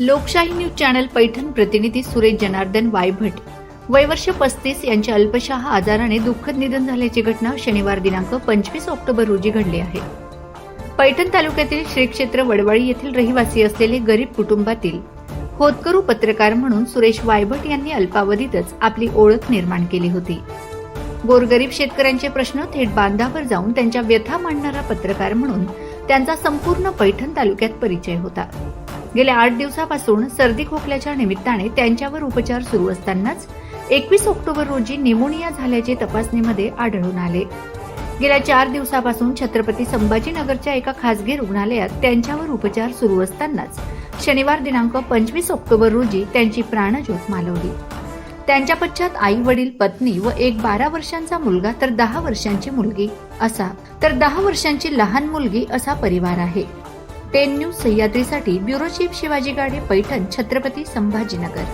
लोकशाही news channel Paithan प्रतिनिधी सुरेश जनार्दन वायभट. वयवर्ष पस्तीस यांच्या अल्पशहा आजाराने दुःखद निधन झाल्याची घटना शनिवार दिनांक पंचवीस ऑक्टोबर रोजी घडली आहे. पैठण तालुक्यातील श्री क्षेत्र वडवाळी येथील रहिवासी असलेले गरीब कुटुंबातील होतकरू पत्रकार म्हणून सुरेश वायभट यांनी अल्पावधीतच आपली ओळख निर्माण केली होती. गोरगरीब शेतकऱ्यांचे प्रश्न थेट बांधावर जाऊन त्यांच्या व्यथा मांडणारा पत्रकार म्हणून त्यांचा संपूर्ण पैठण तालुक्यात परिचय होता. गेल्या आठ दिवसापासून सर्दी खोकल्याच्या निमित्ताने त्यांच्यावर उपचार सुरू असतानाच एकवीस ऑक्टोबर रोजी निमोनिया झाल्याचे तपासणीमध्ये आढळून आले. गेल्या चार दिवसापासून छत्रपती संभाजीनगरच्या एका खासगी रुग्णालयात त्यांच्यावर उपचार सुरू असतानाच शनिवार दिनांक पंचवीस ऑक्टोबर रोजी त्यांची प्राणज्योत मालवली. त्यांच्या पश्चात आई वडील पत्नी व एक बारा वर्षांचा मुलगा तर दहा वर्षांची मुलगी असा तर दहा वर्षांची लहान मुलगी असा परिवार आहे. टेन न्यूज सह्याद्रीसाठी ब्युरो चीफ शिवाजी गाडे पैठण छत्रपती संभाजीनगर.